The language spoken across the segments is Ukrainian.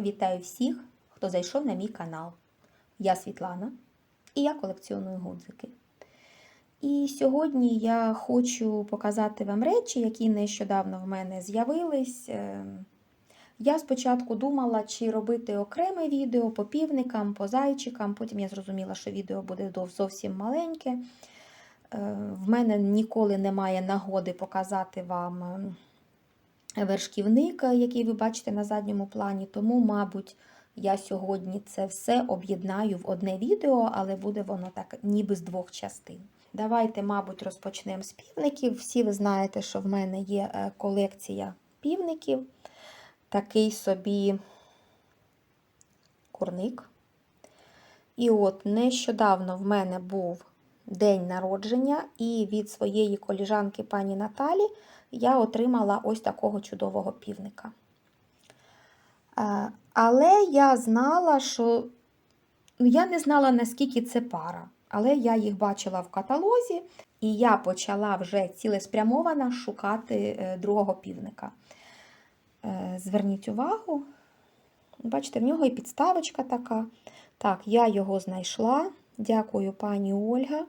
Вітаю всіх, хто зайшов на мій канал. Я Світлана і я колекціоную гудзики. І сьогодні я хочу показати вам речі, які нещодавно в мене з'явились. Ем, Я спочатку думала, чи робити окреме відео по півникам, по зайчикам. Потім я зрозуміла, що відео буде зовсім маленьке. Е, В мене ніколи немає нагоди показати вам вершківник, е, який ви бачите на задньому плані. Тому, мабуть, я сьогодні це все об'єднаю в одне відео, але буде воно так ніби з двох частин. Давайте, мабуть, розпочнемо з півників. Всі ви знаєте, що в мене є е, колекція півників. Такий собі курник. І от нещодавно в мене був день народження, і від своєї коліжанки пані Наталі я отримала ось такого чудового півника. Е, Але я знала, що ну, я не знала, наскільки це пара, але я їх бачила в каталозі, і я почала вже цілеспрямовано шукати е, другого півника. Е, Зверніть увагу, бачите, в нього і підставочка така. Так, я його знайшла. Дякую, пані Ольга.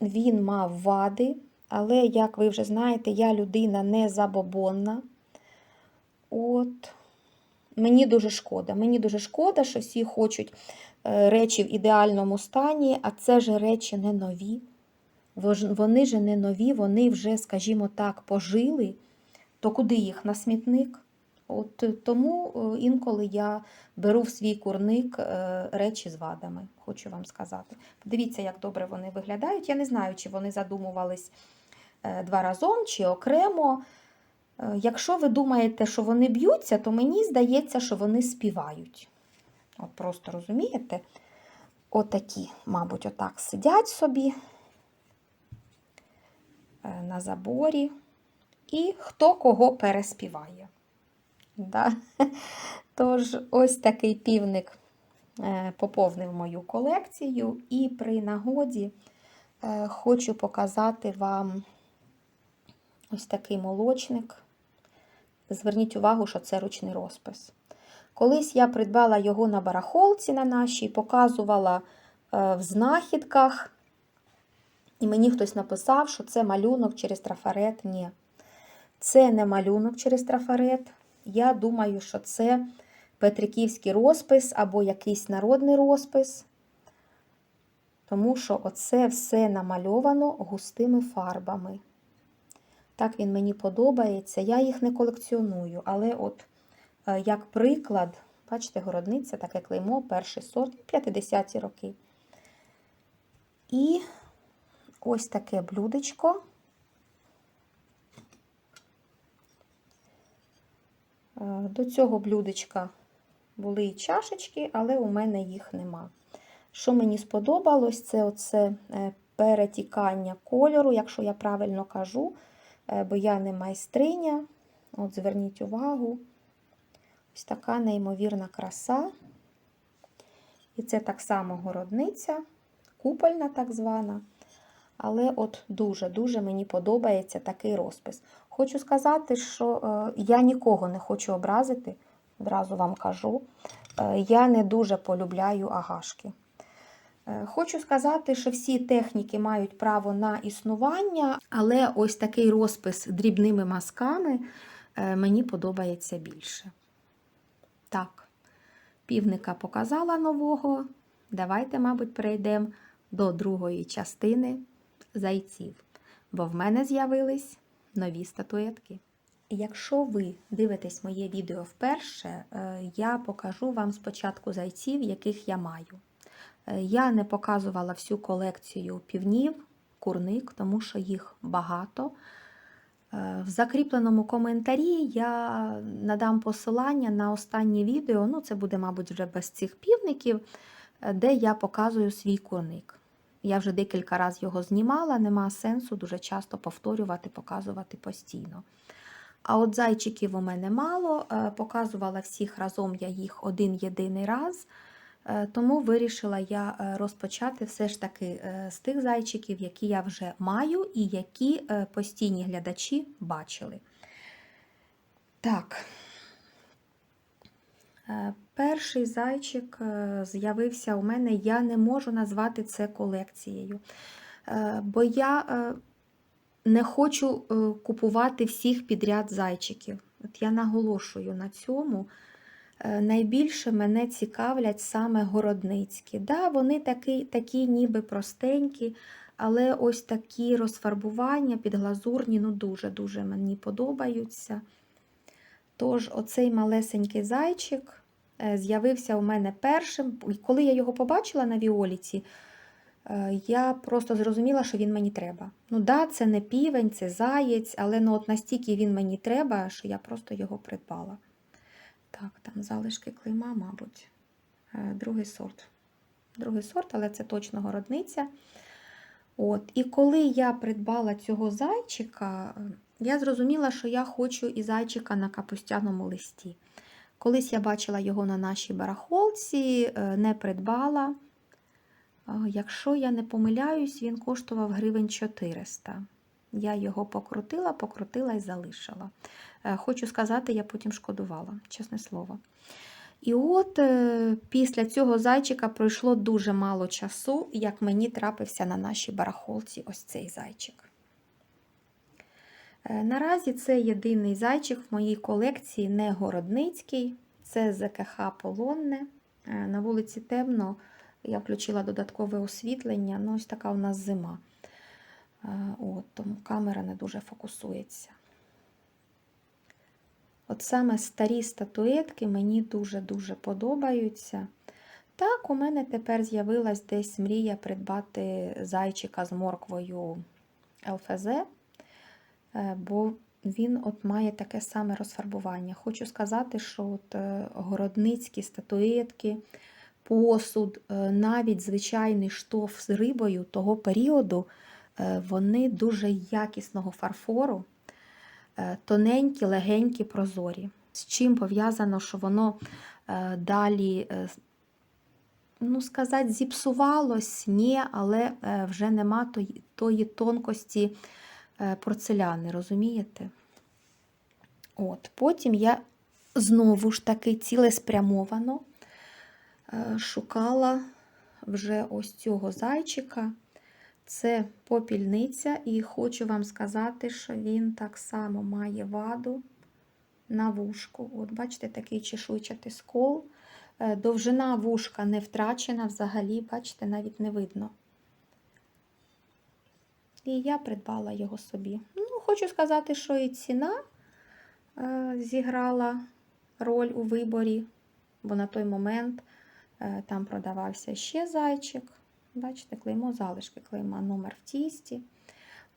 Він мав вади, але, як ви вже знаєте, я людина не забобонна. От. Мені дуже шкода. Мені дуже шкода, що всі хочуть е, речі в ідеальному стані, а це ж речі не нові. Вони ж не нові, вони вже, скажімо так, пожили. То куди їх? На смітник? От е, тому е, інколи я беру в свій курник речі з вадами, хочу вам сказати. Подивіться, як добре вони виглядають. Я не знаю, чи вони задумувались два разом, чи окремо. Е, Якщо ви думаєте, що вони б'ються, то мені здається, що вони співають. От просто розумієте? Отакі, мабуть, отак сидять собі е, на заборі. І хто кого переспіває. Да? Тож, ось такий півник е, поповнив мою колекцію, і при нагоді е, хочу показати вам ось такий молочник. Зверніть увагу, що це ручний розпис. Колись я придбала його на барахолці на нашій, показувала е, в знахідках, і мені хтось написав, що це малюнок через трафарет. Ні, це не малюнок через трафарет. Я думаю, що це петриківський розпис або якийсь народний розпис. Тому що оце все намальовано густими фарбами. Так він мені подобається. Я їх не колекціоную, але от е, як приклад, бачите, городниця, таке клеймо, перший сорт, 50-ті роки. І ось таке блюдечко. Е, До цього блюдечка були і чашечки, але у мене їх нема. Що мені сподобалось, це оце е, перетікання кольору, якщо я правильно кажу, бо я не майстриня. От зверніть увагу, ось така неймовірна краса. І це так само городниця, купольна так звана. Але от дуже-дуже мені подобається такий розпис. Хочу сказати, що е, я нікого не хочу образити, одразу вам кажу. Е, я не дуже полюбляю агашки. Е, Хочу сказати, що всі техніки мають право на існування, але ось такий розпис дрібними мазками е, мені подобається більше. Так, півника показала нового. Давайте, мабуть, перейдемо до другої частини зайців, бо в мене з'явились нові статуетки. Якщо ви дивитесь моє відео вперше, е, я покажу вам спочатку зайців, яких я маю. Е, Я не показувала всю колекцію півнів, курник, тому що їх багато. Е, В закріпленому коментарі я надам посилання на останнє відео, ну це буде, мабуть, вже без цих півників, е, де я показую свій курник. Я вже декілька разів його знімала, нема сенсу дуже часто повторювати, показувати постійно. А от зайчиків у мене мало, показувала всіх разом я їх один єдиний раз. Е, Тому вирішила я е, розпочати все ж таки е, з тих зайчиків, які я вже маю і які постійні глядачі бачили. Так, Перший зайчик з'явився у мене, я не можу назвати це колекцією, бо я не хочу купувати всіх підряд зайчиків. От я наголошую на цьому. Е, Найбільше мене цікавлять саме городницькі. Да, вони такі, такі ніби простенькі, але ось такі розфарбування підглазурні ну дуже-дуже мені подобаються. Тож, оцей малесенький зайчик е, з'явився у мене першим. Коли я його побачила на Віоліці, е, я просто зрозуміла, що він мені треба. Ну да, це не півень, це заєць, але ну, от настільки він мені треба, що я просто його придбала. Так, там залишки клейма, мабуть. Е, Другий сорт. Другий сорт, але це точно городниця. От. І коли я придбала цього зайчика, е, я зрозуміла, що я хочу і зайчика на капустяному листі. Колись я бачила його на нашій барахолці, е, не придбала. Якщо я не помиляюсь, він коштував гривень 400. Я його покрутила, покрутила і залишила. Е, Хочу сказати, я потім шкодувала, чесне слово. І от е, після цього зайчика пройшло дуже мало часу, як мені трапився на нашій барахолці ось цей зайчик. Е, Наразі це єдиний зайчик в моїй колекції, не городницький, це ЗКХ Полонне. На вулиці темно, я включила додаткове освітлення, ну ось така у нас зима. Е, От, тому камера не дуже фокусується. От саме старі статуетки мені дуже-дуже подобаються. Так, у мене тепер з'явилась десь мрія придбати зайчика з морквою ЛФЗ, е, бо він от має таке саме розфарбування. Хочу сказати, що от е, городницькі статуетки, посуд, навіть звичайний штоф з рибою того періоду, вони дуже якісного фарфору е, тоненькі, легенькі, прозорі. З чим пов'язано, що воно е, далі, е, ну сказати, зіпсувалось, ні, але е, вже нема тої, тонкості е, порцеляни, розумієте? От, Потім я знову ж таки цілеспрямовано е, шукала вже ось цього зайчика. Це попільниця, і хочу вам сказати, що він так само має ваду на вушку. От, бачите, такий чешуйчатий скол. Е, Довжина вушка не втрачена взагалі, бачите, навіть не видно. І я придбала його собі. Ну, хочу сказати, що і ціна е, зіграла роль у виборі, бо на той момент е, там продавався ще зайчик. Бачите, клеймо залишки, клейма номер в тісті.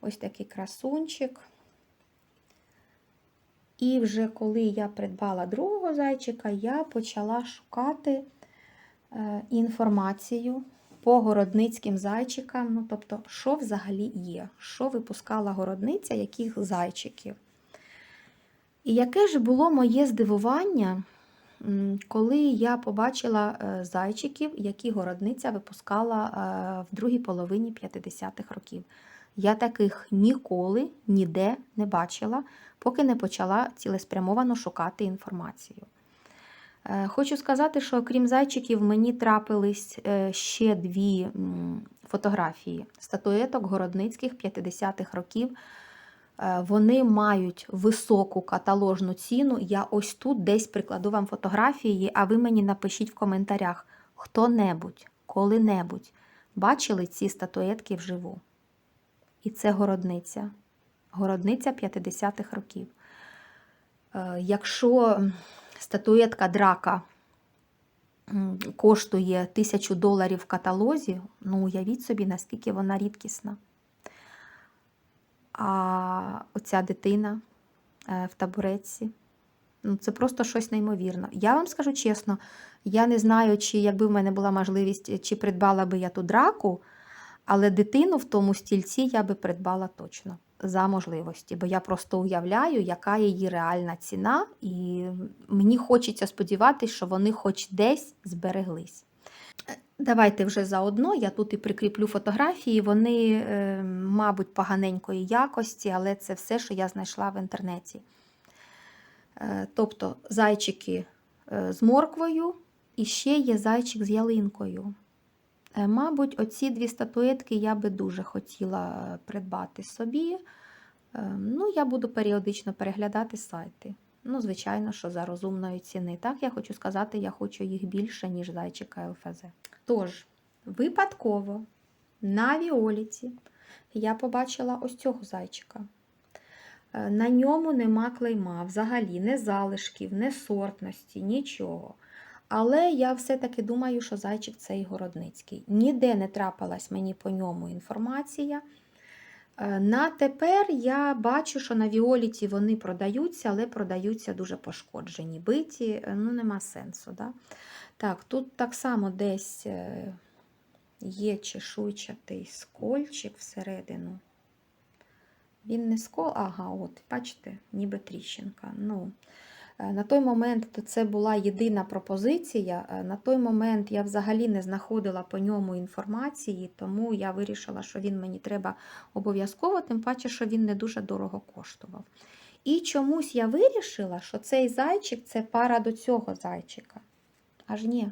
Ось такий красунчик. І вже коли я придбала другого зайчика, я почала шукати е, інформацію по городницьким зайчикам. Ну, тобто, що взагалі є, що випускала городниця, яких зайчиків. І яке ж було моє здивування, коли я побачила е, зайчиків, які городниця випускала е, в другій половині 50-х років. Я таких ніколи ніде не бачила, поки не почала цілеспрямовано шукати інформацію. Е, Хочу сказати, що окрім зайчиків, мені трапились ще дві фотографії статуеток городницьких 50-х років. Е, Вони мають високу каталожну ціну. Я ось тут десь прикладу вам фотографії, а ви мені напишіть в коментарях, хто-небудь, коли-небудь бачили ці статуетки вживу. І це городниця. Городниця 50-х років. Е, Якщо статуетка драка коштує тисячу доларів в каталозі, ну уявіть собі, наскільки вона рідкісна. А оця дитина е, в табуретці. Ну, це просто щось неймовірне. Я вам скажу чесно, я не знаю, чи якби в мене була можливість, чи придбала би я ту драку, але дитину в тому стільці я би придбала точно за можливості, бо я просто уявляю, яка її реальна ціна, і мені хочеться сподіватися, що вони хоч десь збереглись. Давайте вже заодно, я тут і прикріплю фотографії, вони, е, мабуть, поганенької якості, але це все, що я знайшла в інтернеті. Е, Тобто зайчики е, з морквою і ще є зайчик з ялинкою. Мабуть, оці дві статуетки я би дуже хотіла придбати собі. Ну, я буду періодично переглядати сайти. Ну, звичайно, що за розумної ціни. Так, я хочу сказати, я хочу їх більше, ніж зайчика ЛФЗ. Тож, випадково на Віоліті я побачила ось цього зайчика. Е, На ньому нема клейма, взагалі, не залишків, не сортності, нічого. Але я все-таки думаю, що зайчик цей городницький. Ніде не трапилась мені по ньому інформація. Е, На тепер я бачу, що на Віоліті вони продаються, але продаються дуже пошкоджені. Биті, е, ну нема сенсу. Да? Так, тут так само десь е, є чешуйчатий скольчик всередину. Він не скол, ага, от, бачите, ніби тріщинка. Ну, на той момент це була єдина пропозиція. е, На той момент я взагалі не знаходила по ньому інформації, тому я вирішила, що він мені треба обов'язково, тим паче, що він не дуже дорого коштував. І чомусь я вирішила, що цей зайчик це пара до цього зайчика. Аж ні.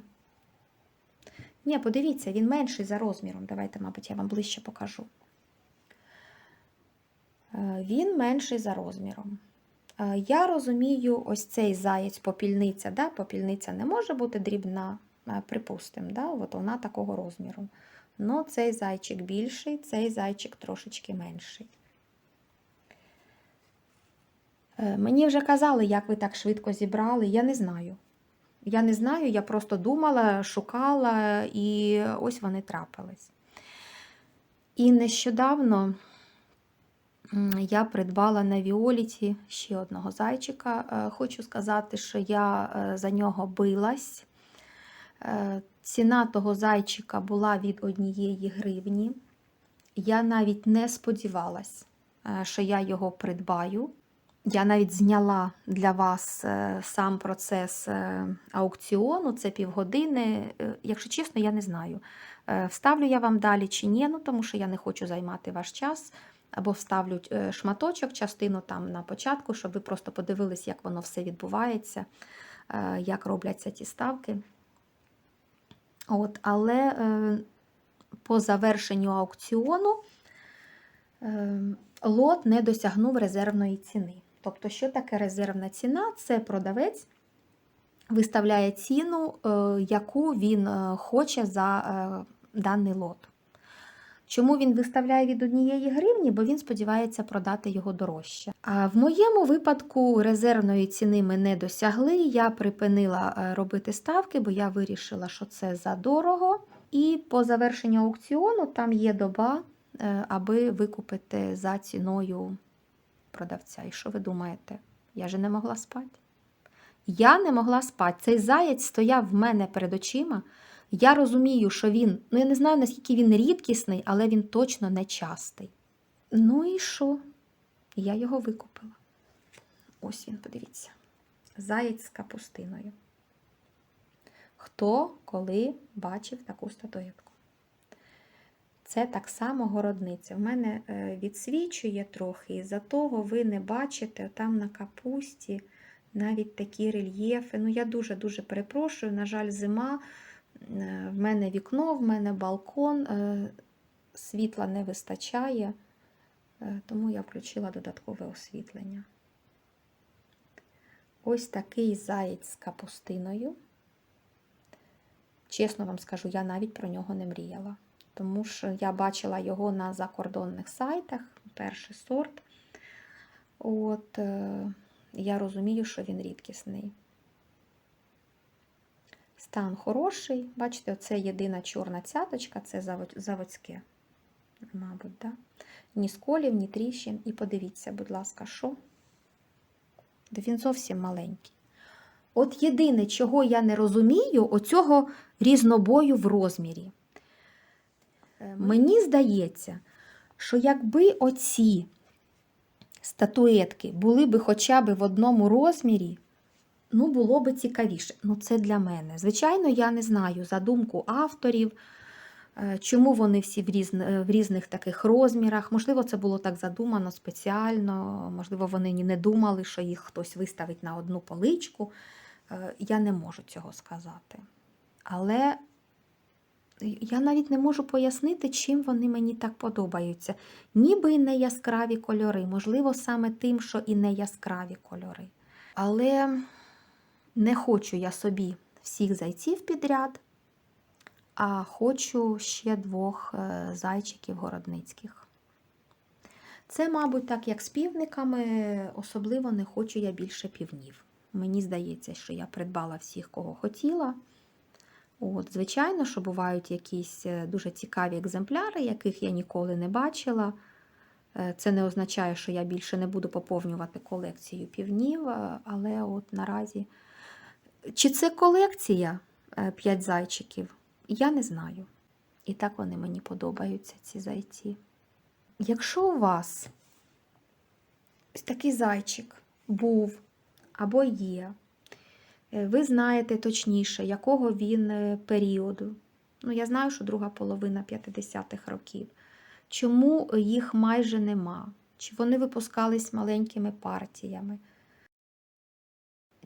Ні, подивіться, він менший за розміром. Давайте, мабуть, я вам ближче покажу. Е, Він менший за розміром. Е, Я розумію, ось цей заєць попільниця. Да? Попільниця не може бути дрібна, е, припустимо, да? От вона такого розміру. Ну, цей зайчик більший, цей зайчик трошечки менший. Е, Мені вже казали, як ви так швидко зібрали. Я не знаю. Я не знаю, я просто думала, шукала, і ось вони трапились. І нещодавно я придбала на Віоліті ще одного зайчика. Е, Хочу сказати, що я е, за нього билась. Е, Ціна того зайчика була від однієї гривні. Я навіть не сподівалась, що я його придбаю. Я навіть зняла для вас сам процес аукціону, це півгодини. Якщо чесно, я не знаю, вставлю я вам далі чи ні, ну тому що я не хочу займати ваш час. Або вставлю е, шматочок, частину там на початку, щоб ви просто подивились, як воно все відбувається, е, як робляться ті ставки. От, але е, по завершенню аукціону лот не досягнув резервної ціни. Тобто, що таке резервна ціна? Це продавець виставляє ціну, яку він хоче за даний лот. Чому він виставляє від однієї гривні? Бо він сподівається продати його дорожче. А в моєму випадку резервної ціни ми не досягли. Я припинила е, робити ставки, бо я вирішила, що це задорого. І по завершенню аукціону там є доба, е, аби викупити за ціною продавця. І що ви думаєте? Я же не могла спати. Я не могла спати. Цей заєць стояв в мене перед очима. Я розумію, що він, ну я не знаю, наскільки він рідкісний, але він точно не частий. Ну і що? Я його викупила. Ось він, подивіться. Заєць з капустиною. Хто коли бачив таку статуетку? Це так само городниця. В мене е, відсвічує трохи, і за того ви не бачите там на капусті навіть такі рельєфи. Ну, я дуже-дуже перепрошую, на жаль, зима. Е, В мене вікно, в мене балкон, е, світла не вистачає, е, тому я включила додаткове освітлення. Ось такий заєць з капустиною. Чесно вам скажу, я навіть про нього не мріяла, тому що я бачила його на закордонних сайтах, перший сорт. От, я розумію, що він рідкісний. Стан хороший. Бачите, оце єдина чорна цяточка, це заводське, мабуть, да? ні сколів, ні тріщин. І подивіться, будь ласка, що? Він зовсім маленький. От єдине, чого я не розумію, оцього різнобою в розмірі. Е, Мені здається, що якби оці статуетки були б хоча б в одному розмірі, ну, було б цікавіше. Ну, це для мене. Звичайно, я не знаю задумку авторів, е, чому вони всі в, різн... е, в різних таких розмірах. Можливо, це було так задумано спеціально, можливо, вони не думали, що їх хтось виставить на одну поличку. Е, Я не можу цього сказати. Але я навіть не можу пояснити, чим вони мені так подобаються. Ніби і не яскраві кольори, можливо, саме тим, що і не яскраві кольори. Але не хочу я собі всіх зайців підряд, а хочу ще двох е, зайчиків городницьких. Це, мабуть, так як з півниками, особливо не хочу я більше півнів. Мені здається, що я придбала всіх, кого хотіла. От, звичайно, що бувають якісь е, дуже цікаві екземпляри, яких я ніколи не бачила. Е, Це не означає, що я більше не буду поповнювати колекцію півнів, але от наразі. Чи це колекція 5 зайчиків? Я не знаю. І так вони мені подобаються, ці зайці. Якщо у вас такий зайчик був або є, е, ви знаєте точніше, якого він е, періоду. Ну, я знаю, що друга половина 50-х років. Чому їх майже нема? Чи вони випускались маленькими партіями?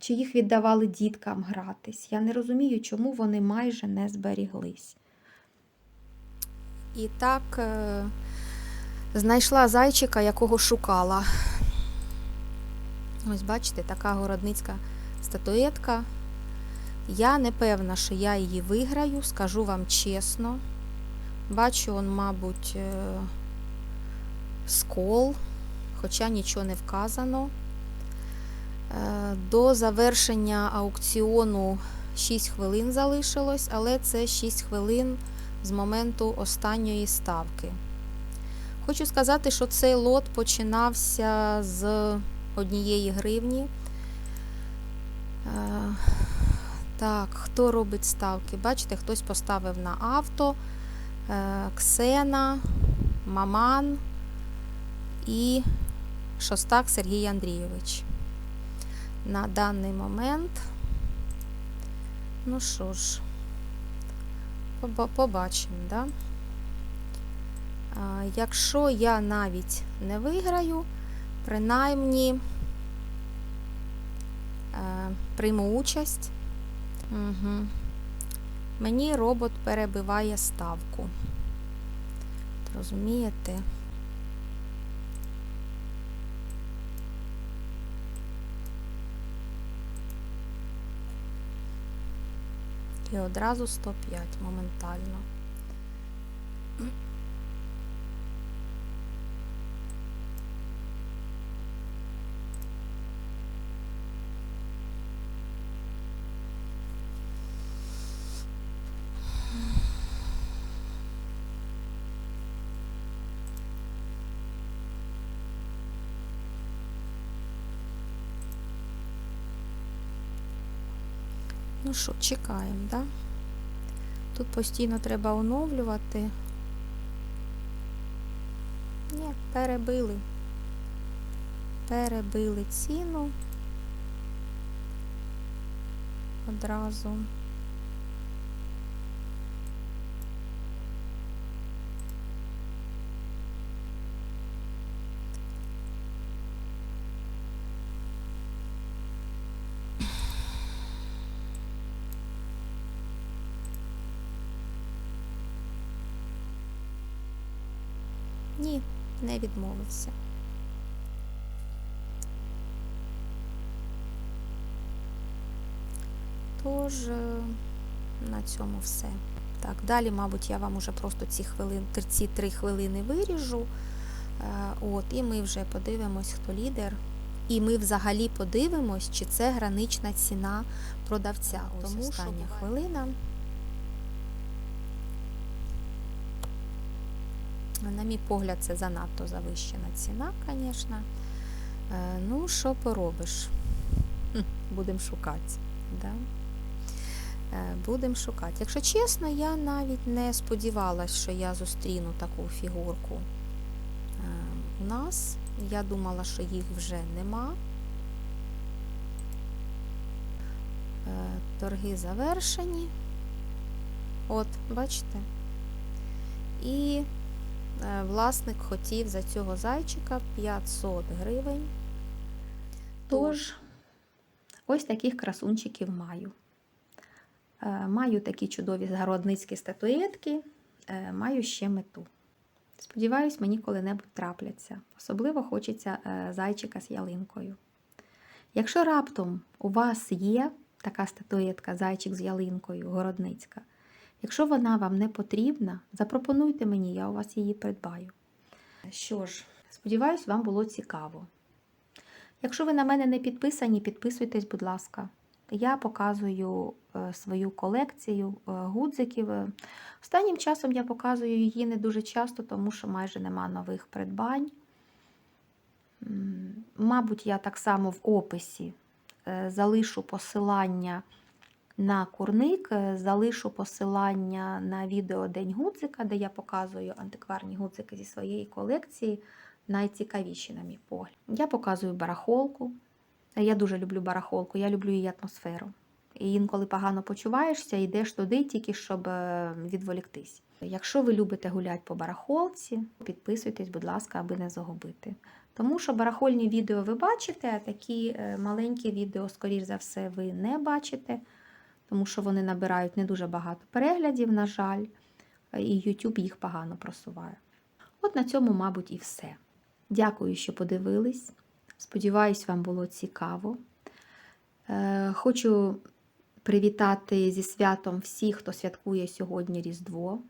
Чи їх віддавали діткам гратись? Я не розумію, чому вони майже не зберіглись. І так е, знайшла зайчика, якого шукала. Ось бачите, така городницька статуетка. Я не певна, що я її виграю, скажу вам чесно. Бачу, он, мабуть, е, скол, хоча нічого не вказано. Е, До завершення аукціону 6 хвилин залишилось, але це 6 хвилин з моменту останньої ставки. Хочу сказати, що цей лот починався з однієї гривні. Е, Так, хто робить ставки? Бачите, хтось поставив на авто, е, Ксена, Маман і Шостак Сергій Андрійович. На даний момент, ну що ж, побачимо, да? Якщо я навіть не виграю, принаймні е, прийму участь. Угу. Мені робот перебиває ставку. Розумієте? І одразу 105 моментально. Ну що, чекаємо, да? Тут постійно треба оновлювати. Ні, перебили. Перебили ціну. Одразу. Не відмовився. Тож е, на цьому все. Так, далі, мабуть, я вам уже просто ці хвилин, ці три хвилини виріжу. Е, От, і ми вже подивимось, хто лідер. І ми взагалі подивимось, чи це гранична ціна продавця. Ось Тому що остання буває- хвилина. На мій погляд, це занадто завищена ціна, звісно. Е, Ну, що поробиш? Будемо шукати. Да? Будемо шукати. Якщо чесно, я навіть не сподівалася, що я зустріну таку фігурку е, у нас. Я думала, що їх вже нема. Е, Торги завершені. От, бачите? І е, власник хотів за цього зайчика 500 гривень. Тож, Ось таких красунчиків маю. Е, Маю такі чудові загородницькі статуетки, е, маю ще мету. Сподіваюсь, мені коли-небудь трапляться. Особливо хочеться е, зайчика з ялинкою. Якщо раптом у вас є така статуетка зайчик з ялинкою, городницька, якщо вона вам не потрібна, запропонуйте мені, я у вас її придбаю. Що ж, сподіваюсь, вам було цікаво. Якщо ви на мене не підписані, підписуйтесь, будь ласка. Я показую е, свою колекцію е, гудзиків. Е, Останнім часом я показую її не дуже часто, тому що майже нема нових придбань. Мабуть, я так само в описі залишу посилання на курник, е, залишу посилання на відео День гудзика, де я показую антикварні гудзики зі своєї колекції, найцікавіші, на мій погляд. Я показую барахолку. Я дуже люблю барахолку, я люблю її атмосферу. І інколи погано почуваєшся, йдеш туди тільки, щоб е, відволіктись. Якщо ви любите гуляти по барахолці, підписуйтесь, будь ласка, аби не загубити. Тому що барахольні відео ви бачите, а такі е, маленькі відео, скоріш за все, ви не бачите, тому що вони набирають не дуже багато переглядів, на жаль, і YouTube їх погано просуває. От на цьому, мабуть, і все. Дякую, що подивились. Сподіваюсь, вам було цікаво. Е, Хочу привітати зі святом всіх, хто святкує сьогодні Різдво.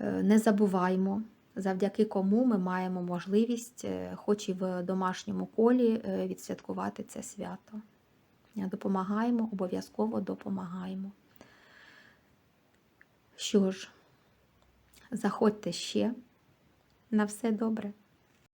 Е, Не забуваймо, завдяки кому ми маємо можливість, е, хоч і в домашньому колі, відсвяткувати це свято. Допомагаємо, обов'язково допомагаємо. Що ж, заходьте ще. На все добре.